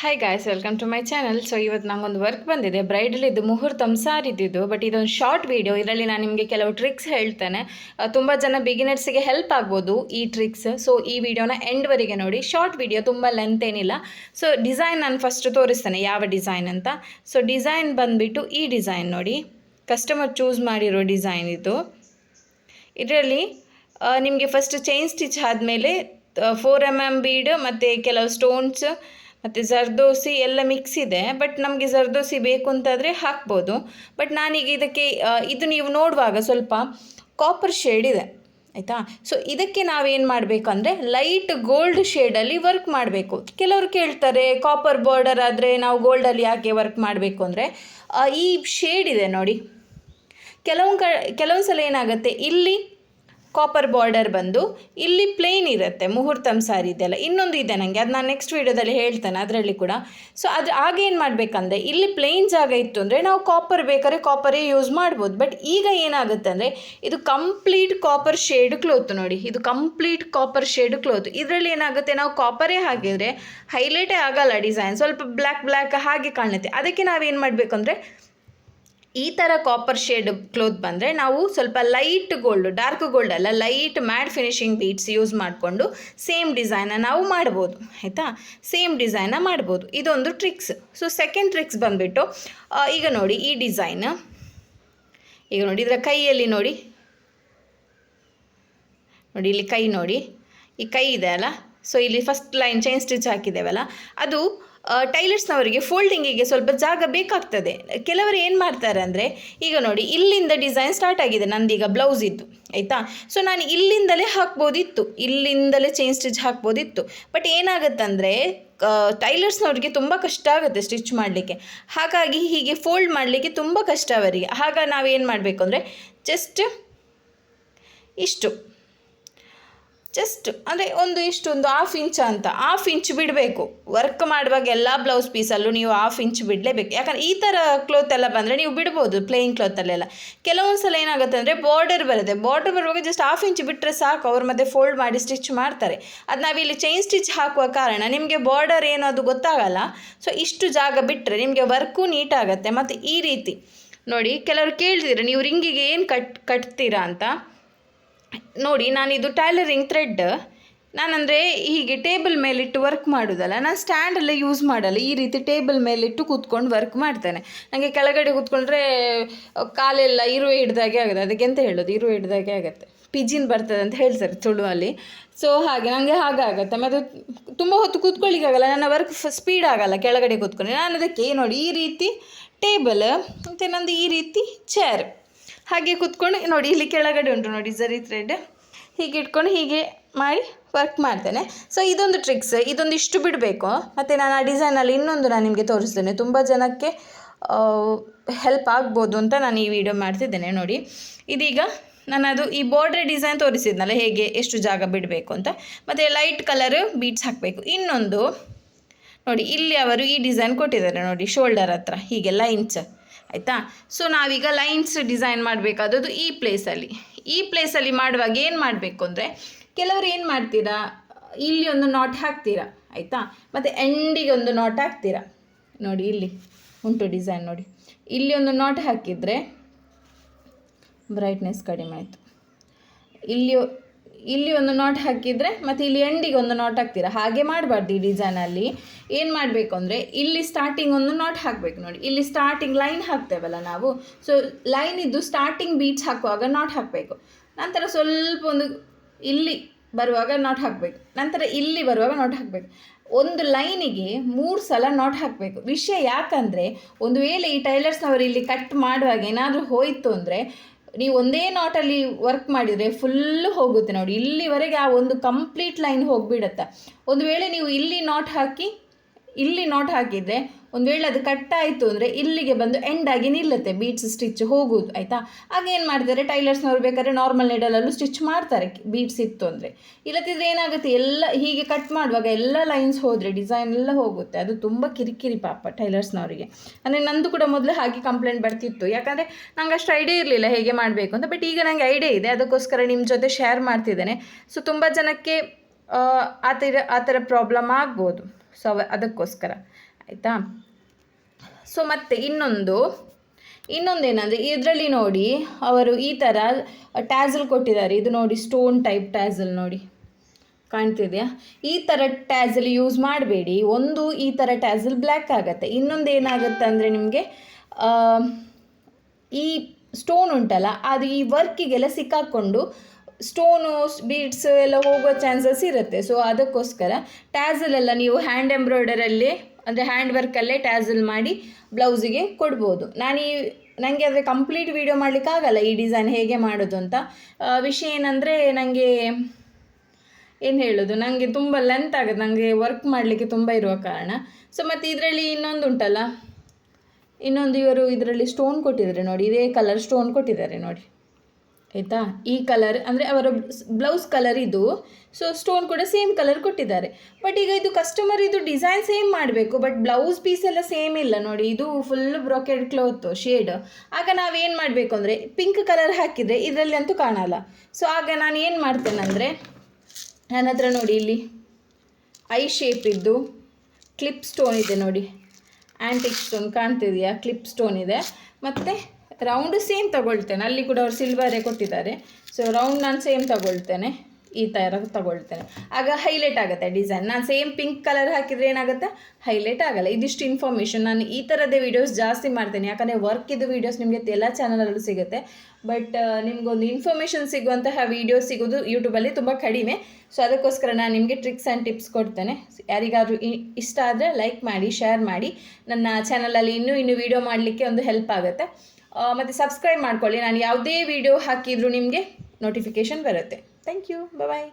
Hi guys welcome to my channel so ಇವತ್ತು ನಂಗೊಂದು work ಬಂದಿದೆ. ಬ್ರೈಡಲ್ ಇದು ಮುಹೂರ್ತಂ ಸಾರ್ ಇದ್ದಿದ್ದು ಬಟ್ ಇದೊಂದು ಶಾರ್ಟ್ ವೀಡಿಯೋ ಇದರಲ್ಲಿ ನಾನು ನಿಮಗೆ ಕೆಲವು ಟ್ರಿಕ್ಸ್ ಹೇಳ್ತೇನೆ. ತುಂಬ ಜನ ಬಿಗಿನರ್ಸಿಗೆ ಹೆಲ್ಪ್ ಆಗ್ಬೋದು ಈ ಟ್ರಿಕ್ಸ್ ಸೊ ಈ ವಿಡಿಯೋನ ಎಂಡ್ವರೆಗೆ ನೋಡಿ. ಶಾರ್ಟ್ ವಿಡಿಯೋ ತುಂಬ ಲೆಂತ್ ಏನಿಲ್ಲ. ಸೊ ಡಿಸೈನ್ ನಾನು ಫಸ್ಟ್ ತೋರಿಸ್ತೇನೆ. ಯಾವ ಡಿಸೈನ್ ಅಂತ. ಸೊ ಡಿಸೈನ್ ಬಂದುಬಿಟ್ಟು ಈ ಡಿಸೈನ್ ನೋಡಿ. ಕಸ್ಟಮರ್ ಚೂಸ್ ಮಾಡಿರೋ ಡಿಸೈನ್ ಇದು. ಇದರಲ್ಲಿ ನಿಮಗೆ ಫಸ್ಟ್ ಚೈನ್ ಸ್ಟಿಚ್ ಆದಮೇಲೆ ಫೋರ್ ಎಂ ಎಂ ಬೀಡ್ ಮತ್ತು ಕೆಲವು ಸ್ಟೋನ್ಸ್ ಮತ್ತು ಜರ್ದೋಸಿ ಎಲ್ಲ ಮಿಕ್ಸ್ ಇದೆ ಬಟ್ ನಮಗೆ ಜರ್ದೋಸಿ ಬೇಕು ಅಂತಾದರೆ ಹಾಕ್ಬೋದು. ಬಟ್ ನಾನೀಗ ಇದಕ್ಕೆ ಇದು ನೀವು ನೋಡುವಾಗ ಸ್ವಲ್ಪ ಕಾಪರ್ ಶೇಡ್ ಇದೆ, ಆಯಿತಾ? ಸೊ ಇದಕ್ಕೆ ನಾವೇನು ಮಾಡಬೇಕಂದ್ರೆ ಲೈಟ್ ಗೋಲ್ಡ್ ಶೇಡಲ್ಲಿ ವರ್ಕ್ ಮಾಡಬೇಕು. ಕೆಲವರು ಕೇಳ್ತಾರೆ ಕಾಪರ್ ಬಾರ್ಡರ್ ಆದರೆ ನಾವು ಗೋಲ್ಡಲ್ಲಿ ಯಾಕೆ ವರ್ಕ್ ಮಾಡಬೇಕು ಅಂದರೆ ಈ ಶೇಡ್ ಇದೆ ನೋಡಿ. ಕೆಲವೊಂದು ಕ ಕೆಲವೊಂದು ಸಲ ಏನಾಗುತ್ತೆ, ಇಲ್ಲಿ ಕಾಪರ್ ಬಾರ್ಡರ್ ಬಂದು ಇಲ್ಲಿ ಪ್ಲೇನ್ ಇರುತ್ತೆ, ಮುಹೂರ್ತಂ ಸಾರಿ ಇದೆಲ್ಲ. ಇನ್ನೊಂದು ಇದೆ ನನಗೆ ಅದು ನಾನು ನೆಕ್ಸ್ಟ್ ವೀಡಿಯೋದಲ್ಲಿ ಹೇಳ್ತೇನೆ, ಅದರಲ್ಲಿ ಕೂಡ. ಸೊ ಅದು ಆಗೇನು ಮಾಡಬೇಕಂದ್ರೆ, ಇಲ್ಲಿ ಪ್ಲೇನ್ ಜಾಗ ಇತ್ತು ಅಂದರೆ ನಾವು ಕಾಪರ್ ಬೇಕಾದ್ರೆ ಕಾಪರೇ ಯೂಸ್ ಮಾಡ್ಬೋದು. ಬಟ್ ಈಗ ಏನಾಗುತ್ತೆ ಅಂದರೆ, ಇದು ಕಂಪ್ಲೀಟ್ ಕಾಪರ್ ಶೇಡ್ ಕ್ಲೋತ್ ನೋಡಿ, ಇದು ಕಂಪ್ಲೀಟ್ ಕಾಪರ್ ಶೇಡ್ ಕ್ಲೋತ್ ಇದರಲ್ಲಿ ಏನಾಗುತ್ತೆ, ನಾವು ಕಾಪರೇ ಹಾಕಿದರೆ ಹೈಲೈಟೇ ಆಗಲ್ಲ ಡಿಸೈನ್ ಸ್ವಲ್ಪ ಬ್ಲ್ಯಾಕ್ ಬ್ಲ್ಯಾಕ್ ಹಾಗೆ ಕಾಣುತ್ತೆ. ಅದಕ್ಕೆ ನಾವೇನು ಮಾಡಬೇಕು ಅಂದರೆ ಈ ಥರ ಕಾಪರ್ ಶೇಡ್ ಕ್ಲೋತ್ ಬಂದರೆ ನಾವು ಸ್ವಲ್ಪ ಲೈಟ್ ಗೋಲ್ಡ್ ಡಾರ್ಕ್ ಗೋಲ್ಡ್ ಅಲ್ಲ light matt finishing beads use ಮಾಡಿಕೊಂಡು ಸೇಮ್ ಡಿಸೈನ ನಾವು ಮಾಡ್ಬೋದು, ಆಯಿತಾ? ಸೇಮ್ ಡಿಸೈನ ಮಾಡ್ಬೋದು. ಇದೊಂದು ಟ್ರಿಕ್ಸ್ ಸೊ ಸೆಕೆಂಡ್ ಟ್ರಿಕ್ಸ್ ಬಂದುಬಿಟ್ಟು ಈಗ ನೋಡಿ ಈ ಡಿಸೈನ್ ಈಗ ನೋಡಿ ಇದರ ಕೈಯಲ್ಲಿ ನೋಡಿ. ನೋಡಿ ಇಲ್ಲಿ ಕೈ ನೋಡಿ. ಈ ಕೈ ಇದೆ ಅಲ್ಲ? ಸೊ ಇಲ್ಲಿ ಫಸ್ಟ್ ಲೈನ್ ಚೈನ್ ಸ್ಟಿಚ್ ಹಾಕಿದ್ದೇವಲ್ಲ. ಅದು ಟೈಲರ್ಸ್ನವರಿಗೆ ಫೋಲ್ಡಿಂಗಿಗೆ ಸ್ವಲ್ಪ ಜಾಗ ಬೇಕಾಗ್ತದೆ. ಕೆಲವರು ಏನು ಮಾಡ್ತಾರೆ ಅಂದರೆ, ಈಗ ನೋಡಿ, ಇಲ್ಲಿಂದ ಡಿಸೈನ್ ಸ್ಟಾರ್ಟ್ ಆಗಿದೆ. ನಂದೀಗ ಬ್ಲೌಸ್ ಇದ್ದು, ಆಯಿತಾ? ಸೊ ನಾನು ಇಲ್ಲಿಂದಲೇ ಹಾಕ್ಬೋದಿತ್ತು. ಇಲ್ಲಿಂದಲೇ ಚೈನ್ ಸ್ಟಿಚ್ ಹಾಕ್ಬೋದಿತ್ತು. ಬಟ್ ಏನಾಗುತ್ತಂದರೆ ಟೈಲರ್ಸ್ನವ್ರಿಗೆ ತುಂಬ ಕಷ್ಟ ಆಗುತ್ತೆ ಸ್ಟಿಚ್ ಮಾಡಲಿಕ್ಕೆ. ಹಾಗಾಗಿ ಹೀಗೆ ಫೋಲ್ಡ್ ಮಾಡಲಿಕ್ಕೆ ತುಂಬ ಕಷ್ಟ ಅವರಿಗೆ. ಆಗ ನಾವೇನು ಮಾಡಬೇಕು ಅಂದರೆ ಜಸ್ಟ್ ಇಷ್ಟು. ಜಸ್ಟ್ ಅಂದರೆ ಒಂದು ಇಷ್ಟೊಂದು ಹಾಫ್ ಇಂಚ್ ಅಂತ. ಹಾಫ್ ಇಂಚ್ ಬಿಡಬೇಕು. ವರ್ಕ್ ಮಾಡುವಾಗ ಎಲ್ಲ ಬ್ಲೌಸ್ ಪೀಸಲ್ಲೂ ನೀವು ಹಾಫ್ ಇಂಚ್ ಬಿಡಲೇಬೇಕು. ಯಾಕಂದರೆ ಈ ಥರ ಕ್ಲೋತ್ ಎಲ್ಲ ಬಂದರೆ ನೀವು ಬಿಡ್ಬೋದು ಪ್ಲೇನ್ ಕ್ಲೋತಲ್ಲೆಲ್ಲ ಕೆಲವೊಂದು ಸಲ ಏನಾಗುತ್ತೆ ಅಂದರೆ ಬಾರ್ಡರ್ ಬರುತ್ತೆ. ಬಾರ್ಡರ್ ಬರುವಾಗ ಜಸ್ಟ್ ಹಾಫ್ ಇಂಚ್ ಬಿಟ್ಟರೆ ಸಾಕು. ಅವ್ರ ಮಧ್ಯೆ ಫೋಲ್ಡ್ ಮಾಡಿ ಸ್ಟಿಚ್ ಮಾಡ್ತಾರೆ. ಅದು ನಾವಿಲ್ಲಿ ಚೈನ್ ಸ್ಟಿಚ್ ಹಾಕುವ ಕಾರಣ ನಿಮಗೆ ಬಾರ್ಡರ್ ಏನು ಅದು ಗೊತ್ತಾಗಲ್ಲ. ಸೊ ಇಷ್ಟು ಜಾಗ ಬಿಟ್ಟರೆ ನಿಮಗೆ ವರ್ಕು ನೀಟಾಗುತ್ತೆ ಮತ್ತು ಈ ರೀತಿ. ನೋಡಿ, ಕೆಲವರು ಕೇಳ್ತೀರ ನೀವು ರಿಂಗಿಗೆ ಏನು ಕಟ್, ಕಟ್ತೀರಾ ಅಂತ. ನೋಡಿ ನಾನಿದು ಟೈಲರಿಂಗ್ ಥ್ರೆಡ್ ನಾನಂದರೆ ಹೀಗೆ ಟೇಬಲ್ ಮೇಲಿಟ್ಟು ವರ್ಕ್ ಮಾಡೋದಲ್ಲ, ನಾನು ಸ್ಟ್ಯಾಂಡಲ್ಲೇ ಯೂಸ್ ಮಾಡಲ್ಲ, ಈ ರೀತಿ ಟೇಬಲ್ ಮೇಲಿಟ್ಟು ಕೂತ್ಕೊಂಡು ವರ್ಕ್ ಮಾಡ್ತೇನೆ. ನನಗೆ ಕೆಳಗಡೆ ಕೂತ್ಕೊಂಡ್ರೆ ಕಾಲೆಲ್ಲ ಇರುವೆ ಹಿಡ್ದಾಗೆ ಆಗುತ್ತೆ. ಅದಕ್ಕೆ ಎಂತ ಹೇಳೋದು? ಇರುವೆ ಹಿಡ್ದಾಗೆ ಆಗುತ್ತೆ. ಪಿಜಿನ್ ಬರ್ತದೆ ಅಂತ ಹೇಳ್ತಾರೆ ತುಳುವಲ್ಲಿ. ಸೊ ಹಾಗೆ ನನಗೆ ಹಾಗಾಗತ್ತೆ ಮತ್ತು ತುಂಬ ಹೊತ್ತು ಕೂತ್ಕೊಳ್ಳಿಕ್ಕಾಗಲ್ಲ. ನನ್ನ ವರ್ಕ್ ಸ್ಪೀಡ್ ಆಗಲ್ಲ ಕೆಳಗಡೆ ಕೂತ್ಕೊಂಡು ನಾನು ಅದಕ್ಕೆ ನೋಡಿ, ಈ ರೀತಿ ಟೇಬಲ್ ಮತ್ತು ನಂದು ಈ ರೀತಿ ಚೇರ್ ಹಾಗೆ ಕೂತ್ಕೊಂಡು, ನೋಡಿ, ಇಲ್ಲಿ ಕೆಳಗಡೆ ಉಂಟು ನೋಡಿ ಜರಿ ಥ್ರೆಡ್ ಹೀಗೆ ಇಟ್ಕೊಂಡು ಹೀಗೆ ಮಾಡಿ ವರ್ಕ್ ಮಾಡ್ತೇನೆ. ಸೊ ಇದೊಂದು ಟ್ರಿಕ್ಸ್ ಇದೊಂದು ಇಷ್ಟು ಬಿಡಬೇಕು. ಮತ್ತು ನಾನು ಆ ಡಿಸೈನಲ್ಲಿ ಇನ್ನೊಂದು ನಾನು ನಿಮಗೆ ತೋರಿಸ್ತೇನೆ. ತುಂಬ ಜನಕ್ಕೆ ಹೆಲ್ಪ್ ಆಗ್ಬೋದು ಅಂತ ನಾನು ಈ ವಿಡಿಯೋ ಮಾಡ್ತಿದ್ದೇನೆ, ನೋಡಿ. ಇದೀಗ ನಾನು ಅದು ಈ ಬಾರ್ಡ್ರ್ ಡಿಸೈನ್ ತೋರಿಸಿದ್ನಲ್ಲ, ಹೇಗೆ ಎಷ್ಟು ಜಾಗ ಬಿಡಬೇಕು ಅಂತ. ಮತ್ತು ಲೈಟ್ ಕಲರ್ ಬೀಟ್ಸ್ ಹಾಕಬೇಕು. ಇನ್ನೊಂದು, ನೋಡಿ, ಇಲ್ಲಿ ಅವರು ಈ ಡಿಸೈನ್ ಕೊಟ್ಟಿದ್ದಾರೆ, ನೋಡಿ ಶೋಲ್ಡರ್ ಹತ್ರ ಹೀಗೆ ಲೈನ್ಸ್ ಆಯಿತಾ? ಸೊ ನಾವೀಗ ಲೈನ್ಸ್ ಡಿಸೈನ್ ಮಾಡಬೇಕಾದದ್ದು ಈ ಪ್ಲೇಸಲ್ಲಿ ಈ ಪ್ಲೇಸಲ್ಲಿ ಮಾಡುವಾಗ ಏನು ಮಾಡಬೇಕು ಅಂದರೆ, ಕೆಲವರು ಏನು ಮಾಡ್ತೀರಾ? ಇಲ್ಲಿ ಒಂದು ನಾಟ್ ಹಾಕ್ತೀರಾ? ಆಯಿತಾ? ಮತ್ತು ಎಂಡಿಗೆ ಒಂದು ನಾಟ್ ಹಾಕ್ತೀರಾ? ನೋಡಿ, ಇಲ್ಲಿ ಉಂಟು ಡಿಸೈನ್ ನೋಡಿ. ಇಲ್ಲಿ ಒಂದು ನಾಟ್ ಹಾಕಿದರೆ ಬ್ರೈಟ್ನೆಸ್ ಕಡಿಮೆ ಆಯಿತು. ಇಲ್ಲಿ ಇಲ್ಲಿ ಒಂದು ನಾಟ್ ಹಾಕಿದರೆ ಮತ್ತು ಇಲ್ಲಿ ಎಂಡಿಗೆ ಒಂದು ನಾಟ್ ಹಾಕ್ತೀರಾ? ಹಾಗೆ ಮಾಡಬಾರ್ದು ಈ ಡಿಸೈನಲ್ಲಿ ಏನು ಮಾಡಬೇಕು ಅಂದರೆ ಇಲ್ಲಿ ಸ್ಟಾರ್ಟಿಂಗ್ ಒಂದು ನಾಟ್ ಹಾಕಬೇಕು ನೋಡಿ. ಇಲ್ಲಿ ಸ್ಟಾರ್ಟಿಂಗ್ ಲೈನ್ ಹಾಕ್ತೇವಲ್ಲ ನಾವು. ಸೊ ಲೈನ್ ಇದ್ದು ಸ್ಟಾರ್ಟಿಂಗ್ ಬೀಟ್ಸ್ ಹಾಕುವಾಗ ನಾಟ್ ಹಾಕಬೇಕು. ನಂತರ ಸ್ವಲ್ಪ ಒಂದು ಇಲ್ಲಿ ಬರುವಾಗ ನಾಟ್ ಹಾಕಬೇಕು. ನಂತರ ಇಲ್ಲಿ ಬರುವಾಗ ನಾಟ್ ಹಾಕಬೇಕು. ಒಂದು ಲೈನಿಗೆ ಮೂರು ಸಲ ನಾಟ್ ಹಾಕಬೇಕು. ವಿಷಯ ಯಾಕಂದರೆ, ಒಂದು ವೇಳೆ ಈ ಟೈಲರ್ಸ್ನವರು ಇಲ್ಲಿ ಕಟ್ ಮಾಡುವಾಗ ಏನಾದರೂ ಹೋಯಿತು ಅಂದರೆ ನೀವು ಒಂದೇ ನಾಟಲ್ಲಿ ವರ್ಕ್ ಮಾಡಿದರೆ ಫುಲ್ಲು ಹೋಗುತ್ತೆ ನೋಡಿ. ಇಲ್ಲಿವರೆಗೆ ಆ ಒಂದು ಕಂಪ್ಲೀಟ್ ಲೈನ್ ಹೋಗಿಬಿಡತ್ತೆ. ಒಂದು ವೇಳೆ ನೀವು ಇಲ್ಲಿ ನಾಟ್ ಹಾಕಿ ಇಲ್ಲಿ ನಾಟ್ ಹಾಕಿದರೆ ಒಂದು ವೇಳೆ ಅದು ಕಟ್ ಆಯಿತು ಅಂದರೆ ಇಲ್ಲಿಗೆ ಬಂದು ಎಂಡಾಗಿ ನಿಲ್ಲುತ್ತೆ. ಬೀಟ್ಸ್ ಸ್ಟಿಚ್ ಹೋಗುವುದು ಆಯಿತಾ? ಆಗ ಏನು ಮಾಡ್ತಾರೆ ಟೈಲರ್ಸ್ನವ್ರು ಬೇಕಾದ್ರೆ ನಾರ್ಮಲ್ ನೀಡಲಲ್ಲೂ ಸ್ಟಿಚ್ ಮಾಡ್ತಾರೆ. ಬೀಟ್ಸ್ ಇತ್ತು ಅಂದರೆ. ಇಲ್ಲದಿದ್ರೆ ಏನಾಗುತ್ತೆ? ಎಲ್ಲ ಹೀಗೆ ಕಟ್ ಮಾಡುವಾಗ ಎಲ್ಲ ಲೈನ್ಸ್ ಹೋದರೆ ಡಿಸೈನ್ ಎಲ್ಲ ಹೋಗುತ್ತೆ. ಅದು ತುಂಬ ಕಿರಿಕಿರಿ ಪಾಪ ಟೈಲರ್ಸ್ನವರಿಗೆ ಅಂದರೆ ನಂದು ಕೂಡ ಮೊದಲು ಹಾಗೆ ಕಂಪ್ಲೇಂಟ್ ಬರ್ತಿತ್ತು. ಯಾಕಂದರೆ ನಂಗೆ ಅಷ್ಟು ಐಡಿಯಾ ಇರಲಿಲ್ಲ ಹೇಗೆ ಮಾಡಬೇಕು ಅಂತ. ಬಟ್ ಈಗ ನನಗೆ ಐಡಿಯಾ ಇದೆ. ಅದಕ್ಕೋಸ್ಕರ ನಿಮ್ಮ ಜೊತೆ ಶೇರ್ ಮಾಡ್ತಿದ್ದೇನೆ. ಸೊ ತುಂಬ ಜನಕ್ಕೆ, ಆ ಥರ ಆ ಥರ ಪ್ರಾಬ್ಲಮ್ ಆಗ್ಬೋದು. ಸೊ ಅದಕ್ಕೋಸ್ಕರ. ಆಯಿತಾ? ಸೊ ಮತ್ತೆ ಇನ್ನೊಂದು. ಇನ್ನೊಂದೇನಂದರೆ, ಇದರಲ್ಲಿ ನೋಡಿ, ಅವರು ಈ ಥರ ಟ್ಯಾಸಲ್ ಕೊಟ್ಟಿದ್ದಾರೆ. ಇದು ನೋಡಿ ಸ್ಟೋನ್ ಟೈಪ್ ಟ್ಯಾಸಲ್ ನೋಡಿ. ಕಾಣ್ತಿದೆಯಾ? ಈ ಥರ ಟ್ಯಾಸಲ್ ಯೂಸ್ ಮಾಡಬೇಡಿ. ಒಂದು ಈ ಥರ ಟ್ಯಾಸಲ್ ಬ್ಲ್ಯಾಕ್ ಆಗುತ್ತೆ. ಇನ್ನೊಂದು ಏನಾಗುತ್ತೆ ಅಂದರೆ ನಿಮಗೆ ಈ ಸ್ಟೋನ್ ಉಂಟಲ್ಲ, ಅದು ಈ ವರ್ಕಿಗೆಲ್ಲ ಸಿಕ್ಕಾಕೊಂಡು ಸ್ಟೋನು ಬೀಡ್ಸ್ ಎಲ್ಲ ಹೋಗೋ ಚಾನ್ಸಸ್ ಇರುತ್ತೆ. ಸೊ ಅದಕ್ಕೋಸ್ಕರ ಟ್ಯಾಸಲ್ ಎಲ್ಲ ನೀವು ಹ್ಯಾಂಡ್ ಎಂಬ್ರಾಯ್ಡರಲ್ಲಿ ಅಂದರೆ ಹ್ಯಾಂಡ್ ವರ್ಕಲ್ಲೇ ಟ್ಯಾಸಲ್ ಮಾಡಿ ಬ್ಲೌಸಿಗೆ ಕೊಡ್ಬೋದು. ನಾನು ಈ ನನಗೆ ಆದರೆ ಕಂಪ್ಲೀಟ್ ವೀಡಿಯೋ ಮಾಡಲಿಕ್ಕಾಗಲ್ಲ ಈ ಡಿಸೈನ್ ಹೇಗೆ ಮಾಡೋದು ಅಂತ. ವಿಷಯ ಏನಂದರೆ ನನಗೆ ಏನು ಹೇಳೋದು ನನಗೆ ತುಂಬ ಲೆಂತ್ ಆಗುತ್ತೆ ನನಗೆ ವರ್ಕ್ ಮಾಡಲಿಕ್ಕೆ ತುಂಬ ಇರುವ ಕಾರಣ. ಸೊ ಮತ್ತು ಇದರಲ್ಲಿ ಇನ್ನೊಂದು ಉಂಟಲ್ಲ, ಇನ್ನೊಂದು ಇವರು ಇದರಲ್ಲಿ ಸ್ಟೋನ್ ಕೊಟ್ಟಿದ್ದಾರೆ ನೋಡಿ, ಇದೇ ಕಲರ್ ಸ್ಟೋನ್ ಕೊಟ್ಟಿದ್ದಾರೆ ನೋಡಿ. ಆಯಿತಾ? ಈ ಕಲರ್ ಅಂದರೆ ಅವರ ಬ್ಲೌಸ್ ಕಲರ್ ಇದು. ಸೊ ಸ್ಟೋನ್ ಕೂಡ ಸೇಮ್ ಕಲರ್ ಕೊಟ್ಟಿದ್ದಾರೆ. ಬಟ್ ಈಗ ಇದು ಕಸ್ಟಮರ್ ಇದು ಡಿಸೈನ್ ಸೇಮ್ ಮಾಡಬೇಕು ಬಟ್ ಬ್ಲೌಸ್ ಪೀಸ್ ಎಲ್ಲ ಸೇಮ್ ಇಲ್ಲ ನೋಡಿ. ಇದು ಫುಲ್ ಬ್ರೋಕೆಡ್ ಕ್ಲೋತ್ ಶೇಡ್ ಆಗ ನಾವೇನು ಮಾಡಬೇಕು ಅಂದರೆ ಪಿಂಕ್ ಕಲರ್ ಹಾಕಿದರೆ ಇದರಲ್ಲಿ ಅಂತೂ ಕಾಣಲ್ಲ. ಸೊ ಆಗ ನಾನು ಏನು ಮಾಡ್ತೇನೆಂದರೆ ನನ್ನ ಹತ್ರ ನೋಡಿ ಇಲ್ಲಿ ಐ ಶೇಪ್ ಇದ್ದು ಕ್ಲಿಪ್ ಸ್ಟೋನ್ ಇದೆ ನೋಡಿ. ಆ್ಯಂಟಿಕ್ ಸ್ಟೋನ್ ಕಾಣ್ತಿದೆಯಾ? ಕ್ಲಿಪ್ ಸ್ಟೋನ್ ಇದೆ. ಮತ್ತು ರೌಂಡು ಸೇಮ್ ತಗೊಳ್ತೇನೆ. ಅಲ್ಲಿ ಕೂಡ ಅವ್ರು ಸಿಲ್ವರೇ ಕೊಟ್ಟಿದ್ದಾರೆ. ಸೊ ರೌಂಡ್ ನಾನು ಸೇಮ್ ತಗೊಳ್ತೇನೆ. ಈ ಥರ ತಗೊಳ್ತೇನೆ. ಆಗ ಹೈಲೈಟ್ ಆಗುತ್ತೆ ಡಿಸೈನ್ ನಾನು ಸೇಮ್ ಪಿಂಕ್ ಕಲರ್ ಹಾಕಿದರೆ ಏನಾಗುತ್ತೆ? ಹೈಲೈಟ್ ಆಗಲ್ಲ. ಇದಿಷ್ಟು ಇನ್ಫಾರ್ಮೇಷನ್ ನಾನು ಈ ಥರದ್ದೇ ವೀಡಿಯೋಸ್ ಜಾಸ್ತಿ ಮಾಡ್ತೇನೆ. ಯಾಕಂದರೆ ವರ್ಕಿದ್ದು ವೀಡಿಯೋಸ್ ನಿಮಗೆ ಎಲ್ಲ ಚಾನಲಲ್ಲೂ ಸಿಗುತ್ತೆ. ಬಟ್ ನಿಮಗೊಂದು ಇನ್ಫಾರ್ಮೇಷನ್ ಸಿಗುವಂತಹ ವೀಡಿಯೋಸ್ ಸಿಗೋದು ಯೂಟ್ಯೂಬಲ್ಲಿ ತುಂಬ ಕಡಿಮೆ. ಸೊ ಅದಕ್ಕೋಸ್ಕರ ನಾನು ನಿಮಗೆ ಟ್ರಿಕ್ಸ್ ಆ್ಯಂಡ್ ಟಿಪ್ಸ್ ಕೊಡ್ತೇನೆ. ಯಾರಿಗಾದರೂ ಇಷ್ಟ ಆದರೆ ಲೈಕ್ ಮಾಡಿ ಶೇರ್ ಮಾಡಿ. ನನ್ನ ಚಾನಲಲ್ಲಿ ಇನ್ನೂ ಇನ್ನೂ ವೀಡಿಯೋ ಮಾಡಲಿಕ್ಕೆ ಒಂದು ಹೆಲ್ಪ್ ಆಗುತ್ತೆ. ಮತ್ತು ಸಬ್ಸ್ಕ್ರೈಬ್ ಮಾಡ್ಕೊಳ್ಳಿ. ನಾನು ಯಾವುದೇ ವೀಡಿಯೋ ಹಾಕಿದರೂ ನಿಮಗೆ ನೋಟಿಫಿಕೇಷನ್ ಬರುತ್ತೆ. Thank you bye